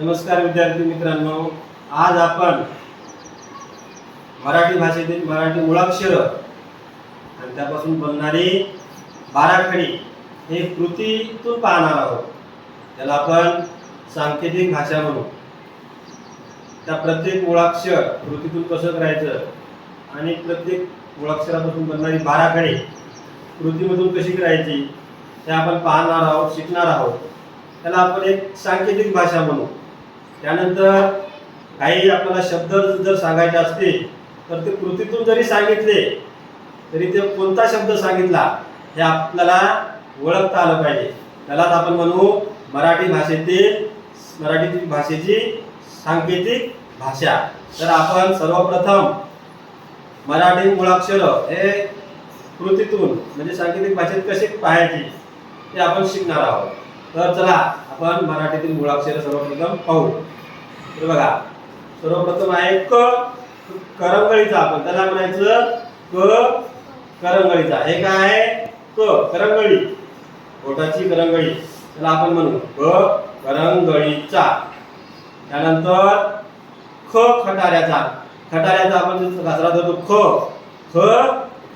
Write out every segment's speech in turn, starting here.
नमस्कार विद्यार्थी मित्रांनो. आज आपण मराठी भाषेतील मराठी मुळाक्षर आणि त्यापासून बनणारी बाराखडी हे कृतीतून पाहणार आहोत. त्याला आपण सांकेतिक भाषा म्हणू. त्या प्रत्येक मुळाक्षर कृतीतून कसं करायचं आणि प्रत्येक मुळाक्षरापासून बनणारी बाराखडी कृतीमधून कशी करायची हे आपण पाहणार आहोत शिकणार आहोत. त्याला आपण एक सांकेतिक भाषा म्हणू. त्यानंतर काही आपल्याला शब्द जर सांगायचे असतील तर ते कृतीतून जरी सांगितले तरी ते कोणता शब्द सांगितला हे आपल्याला ओळखता आलं पाहिजे. त्यालाच आपण म्हणू मराठी भाषेतील मराठी भाषेची सांकेतिक भाषा. तर आपण सर्वप्रथम मराठी मुळाक्षर हे कृतीतून म्हणजे सांकेतिक भाषेत कसे पाहायची ते आपण शिकणार आहोत. तर चला आपण मराठीतील मुळाक्षर सर्वप्रथम पाहू. तर बघा सर्वप्रथम आहे क करंगळीचा आपण. त्याला म्हणायचं क करंगळीचा. हे काय आहे? क करंगळी. बोटाची करंगळी. त्याला आपण म्हणू. क करंगळीचा. त्यानंतर ख खटाऱ्याचा. खटाऱ्याचा आपण जसं धरतो जातो ख ख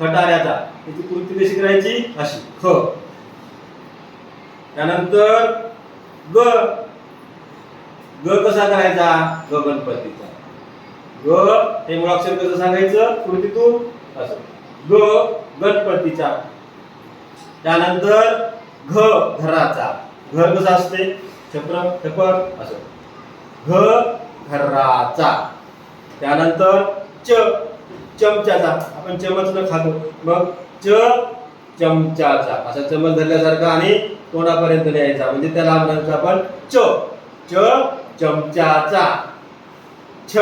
खटाऱ्याचा. त्याची कृती कशी करायची? अशी. ख. त्यानंतर ग. ग कसा करायचा? ग गणपतीचा. ग हे मुळाक्षर कसं सांगायचं? कृतीतून असं. ग गणपतीचा. त्यानंतर घ घराचा. घर कसं असते? छप्र छपर असं. घ घराचा. त्यानंतर च चमच्याचा. आपण चमच न खातो. मग च चमचाचा असा चमच धरल्यासारखा आणि तोंडापर्यंत न्यायचा म्हणजे त्या लांब रंगचा आपण च. च चमचाचा छ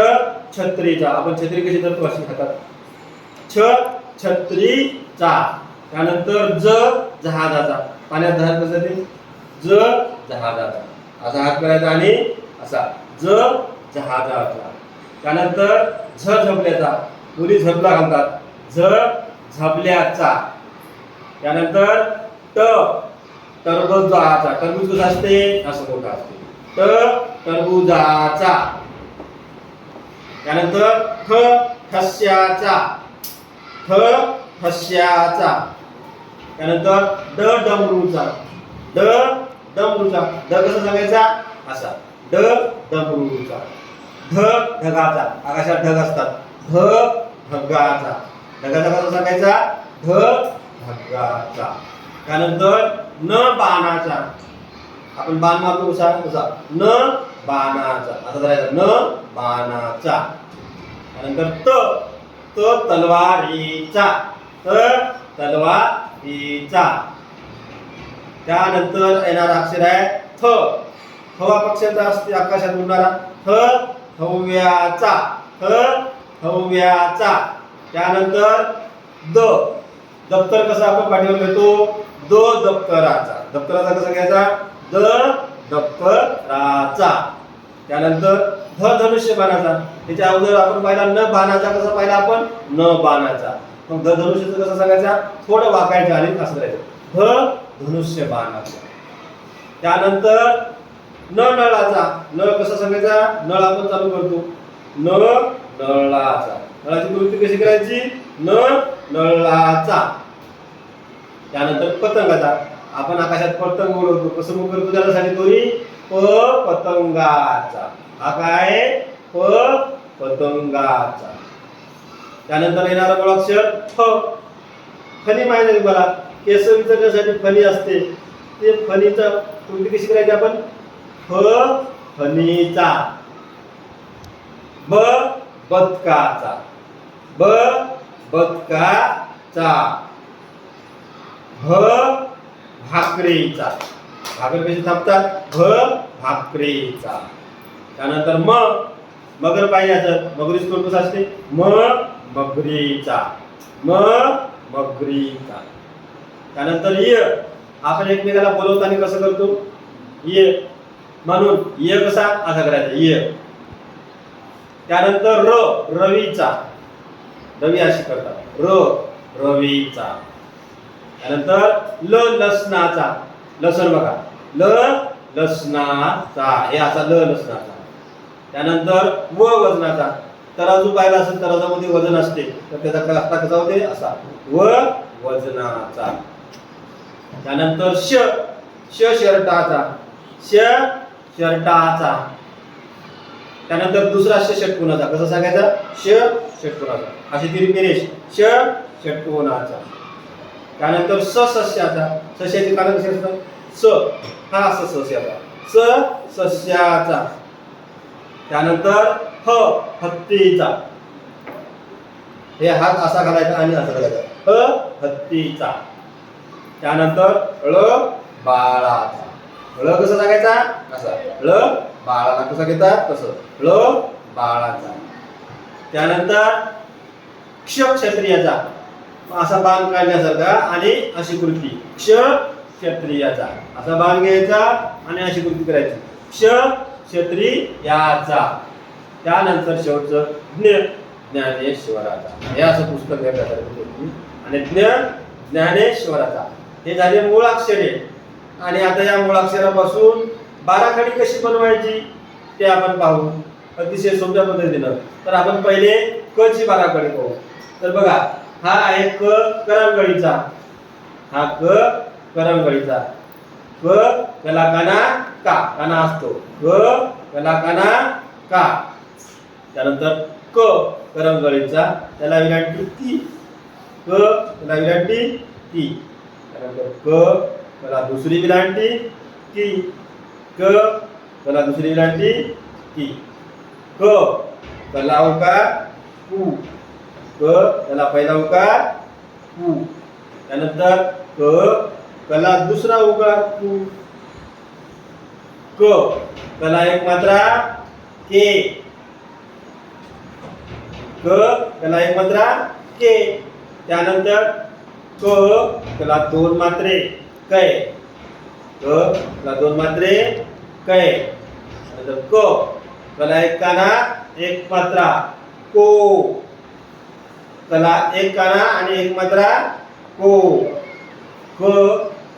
छत्रीचा. आपण छत्री कशी तर अशी खातात छ छत्रीचा. त्यानंतर ज जहाजाचा. पाण्यात जहाज कसं ते? ज जहाजाचा. असा हात करायचा आणि असा. ज जहाजाचा. त्यानंतर झ झबल्याचा मुली झबला घालतात. झ झबल्याचा त्यानंतर ट टरबुजाचा टरबूज कसं असते असं मोठा असते. तर टरबुजाचा. त्यानंतर ठ ठस्याचा. ठ ठस्याचा. त्यानंतर ड डमरूचा. ड डमरूचा. ड कसा सांगायचा? असा. ड डमरूचा. ढ ढगाचा. आकाशात ढग असतात. ढ ढगाचा. ढगाचा कसा सांगायचा? ढ ढगाचा. त्यानंतर न बाणाचा. आपण बाण मारतो कसा? कसा? न बाणाचा. असा करायचा न बाणाचा. त्यानंतर त त तलवारीचा. त तलवारीचा. त्यानंतर येणारा अक्षर आहे थ. थवा पक्षाचा असते आकाशात उडणारा. थ थव्याचा थ थव्याचा त्यानंतर द. दप्तर कसा आपण पाठीवर घेतो? द दप्तराचा. दप्तराचा कसा घ्यायचा? द दप्तराचा. त्यानंतर ध धनुष्य बाणाचा. त्याच्या अगोदर आपण पाहिला न बाणाचा कसा पाहिला आपण? न बाणाचा. मग ध धनुष्याचं कसं सांगायचा? थोडं वाकायचं आणि असं करायचं. ध धनुष्य बाणाचा. त्यानंतर न नळाचा. नळ कसा सांगायचा? नळ आपण चालू करतो. न नळाचा. नळाची कृती कशी करायची? न नळाचा. त्यानंतर पतंगाचा आपण आकाशात पतंग उडवतो. कसं मग करतो त्याच्यासाठी तोही प पतंगाचा. हा काय? प पतंगाचा. त्यानंतर येणारा मुळाक्षर फ. फणी माहिती आहे तुम्हाला. केस विचारण्यासाठी फणी असते? ते फणीचा कोणती कशी करायची आपण? फ फणीचा ब बदकाचा. ब बदकाचा. भ भाकरीचा. भाकर कशी थापतात भ भाकरीचा. त्यानंतर म मगर पाहिजे असत मगरीच कोण कसं असते? म मगरीचा. म मगरीचा. त्यानंतर य आपण एकमेकाला बोलवताना कसं करतो? ये. म्हणून य कसा? असा करायचा य. त्यानंतर र रवीचा. रवी अशी करतात. र रवीचा. त्यानंतर ल लसणाचा. लसण बघा. ल लसणाचा. हे असा ल लसणाचा. त्यानंतर व वजनाचा. तराजू पाहिला असेल तराजामध्ये वजन असते तर त्याचा क- कसा होते? असा. व वजनाचा. त्यानंतर श. श शर्टाचा. श शर्टाचा. त्यानंतर दुसरा श षटकोनाचा. कसं सांगायचा? श षटकोनाचा. अशी तिरी रेष श षटकोनाचा. त्यानंतर स सस्याचा सस्याचे कारण कसे असतात? स हा स सस्याचा स सस्याचा. त्यानंतर ह हत्तीचा. हे हात असा घालायचा आणि असा घालायचा. ह हत्तीचा. त्यानंतर ळ बाळाचा. ळ कसा सांगायचा? असा. ळ बाळाला कसा घेता? तसं. ळ बाळाचा. त्यानंतर क्ष क्षत्रियाचा. असा बाण काढण्यासारखा आणि अशी कृती. क्ष क्षत्रियाचा असा बाण घ्यायचा आणि अशी कृती करायची. क्ष क्षत्रियाचा त्यानंतर शेवटचं ज्ञ ज्ञानेश्वराचा. हे असं पुस्तक आणि ज्ञ ज्ञानेश्वराचा. हे झाले मूळ अक्षरे. आणि आता या मूळाक्षरापासून बाराखडी कशी बनवायची ते आपण पाहू. अतिशय सोप्या पद्धतीनं. तर आपण पहिले क ची बाराखडी पाहू. तर बघा हा आहे क करंगळीचा. हा क करंगळीचा. क त्याला काना का काना असतो. क त्याला काना का. त्यानंतर क करंगळीचा त्याला विरांटी ती. क त्याला विरांटी ती. त्यानंतर क त्याला दुसरी विरांटी ती. क त्याला दुसरी विरांटी ती. क त्याला का कु क त्याला पहिला उकार. कु त्यानंतर क कला दुसरा उकार. कु क कला एक मात्रा. के. क कला एक मात्रा. के. त्यानंतर क त्याला दोन मात्रे. कै. क त्याला दोन मात्रे. कै. त्यानंतर क कला एक काना. एक मात्रा. को. कला एक काना आणि एक मात्रा को क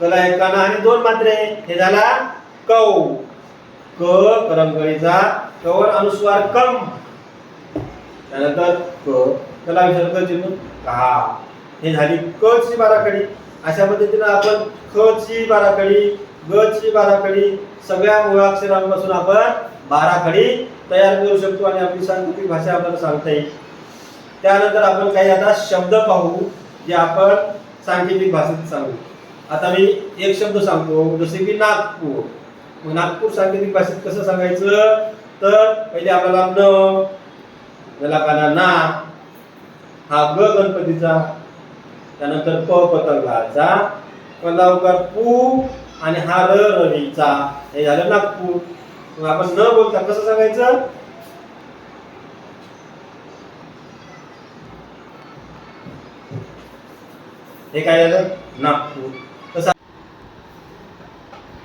कला एक काना आणि दोन मात्रे. हे झाला कौ. क करमकळीचा कवर अनुस्वार कम. त्यानंतर क कला विसर्ग चिन्ह का हे झाली क ची बाराखडी. अशा पद्धतीनं आपण ख ची बाराखडी ग ची बाराखडी सगळ्या मुळाक्षरांपासून आपण बाराखडी तयार करू शकतो आणि आपली सांस्कृतिक भाषा आपल्याला सांगता येईल. त्यानंतर आपण काही आता शब्द पाहू जे आपण सांकेतिक भाषेत सांगू. आता मी एक शब्द सांगतो जसे की नागपूर. मग नागपूर सांकेतिक भाषेत कसं सांगायचं? तर पहिले आपल्याला न त्याला काना ना हा ग गणपतीचा. त्यानंतर प पतंगाचा. कलावकार पू आणि हा र रवीचा. हे झालं नागपूर. मग आपण न बोलता कसं सांगायचं? हे काय झालं? नागपूर. तसं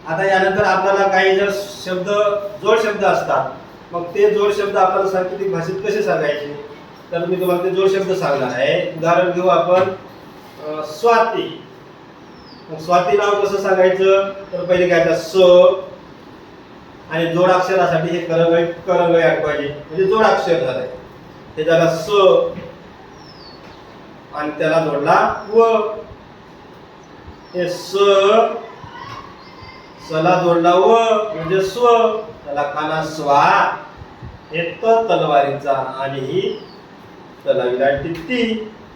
आता यानंतर आपल्याला काही जर शब्द जोड शब्द असतात मग ते जोड शब्द आपल्याला सांकेतिक भाषेत कसे सांगायचे? तर मी तुम्हाला ते जोड शब्द सांगणार आहे. उदाहरण घेऊ आपण स्वाती. मग स्वाती नाव कसं सांगायचं? तर पहिले घ्यायचं स आणि जोडाक्षरासाठी हे करंगळी करंगळी आठवायचे म्हणजे जोडाक्षर झालंय. हे झालं स आणि त्याला जोडला व. हे स सला जोडला व म्हणजे स्व त्याला काना स्वा. हे त तलवारीचा आणि ही तलावीला ती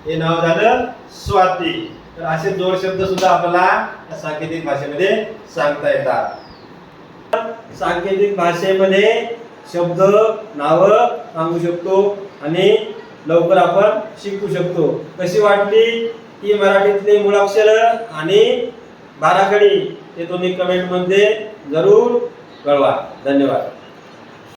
हे नाव झालं स्वाती. तर असे जोड शब्द सुद्धा आपल्याला सांकेतिक भाषेमध्ये सांगता येतात. सांकेतिक भाषेमध्ये शब्द नाव सांगू शकतो आणि लवकर आपण शिकू शकतो. कशी वाटली? ती मराठीतली मुळाक्षर आणि बाराखडी ते तुम्ही कमेंटमध्ये जरूर कळवा. धन्यवाद.